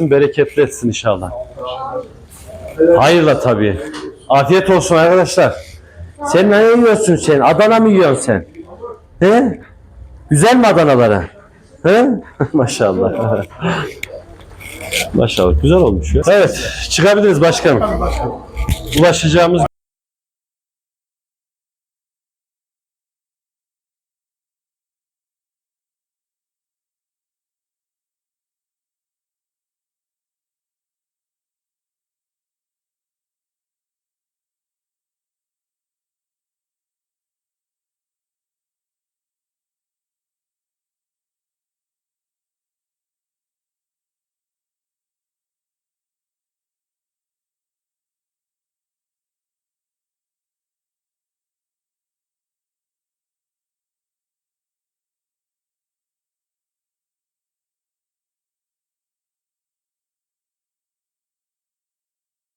bereketli etsin inşallah. Hayırla tabii. Afiyet olsun arkadaşlar. Sen ne yiyorsun sen? Adana mı yiyorsun sen? He? Güzel mi Adanaları? He? Maşallah. Maşallah güzel olmuş ya. Evet çıkabiliriz başkanım. Ulaşacağımız